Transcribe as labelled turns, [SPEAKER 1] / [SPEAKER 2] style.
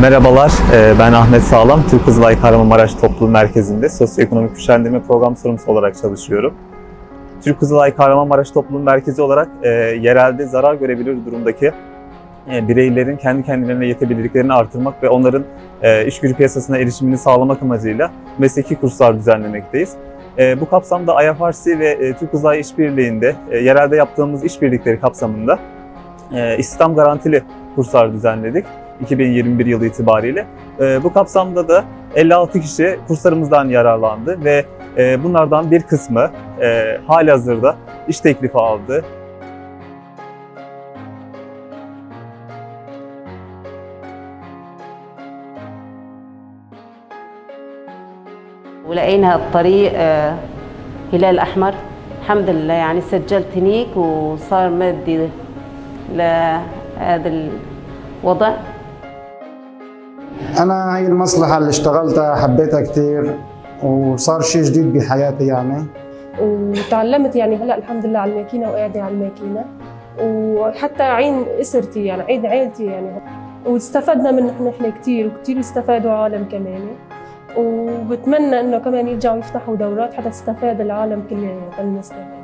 [SPEAKER 1] Merhabalar, e, ben Ahmet Sağlam. Türk Kızılay Kahramanmaraş Toplum Merkezi'nde sosyoekonomik güçlendirme program sorumlusu olarak çalışıyorum. Türk Kızılay Kahramanmaraş Toplum Merkezi olarak e, yerelde zarar görebilir durumdaki e, bireylerin kendi kendilerine yetebilirliklerini artırmak ve onların e, iş gücü piyasasına erişimini sağlamak amacıyla mesleki kurslar düzenlemekteyiz. Bu kapsamda IFRC ve Türk Kızılay İşbirliği'nde yerelde yaptığımız işbirlikleri kapsamında e, istihdam garantili kurslar düzenledik 2021 yılı itibariyle. E, bu kapsamda da 56 kişi kurslarımızdan yararlandı ve e, bunlardan bir kısmı e, halihazırda iş teklifi aldı.
[SPEAKER 2] ولقينا الطريق آه، هلال أحمر الحمد لله يعني سجلت هنيك وصار مادي لهذا الوضع
[SPEAKER 3] أنا هاي المصلحة اللي اشتغلتها حبيتها كتير وصار شيء جديد بحياتي يعني.
[SPEAKER 4] وتعلمت يعني هلأ الحمد لله على الماكينة وقاعدة على الماكينة. وحتى عين إسرتي يعني عين عيلتي يعني. واستفدنا منه نحن كثير وكثير استفادوا عالم كمان. وبتمنى إنه كمان يرجعوا يفتحوا دورات حتى تستفاد العالم كلها يعني المستمع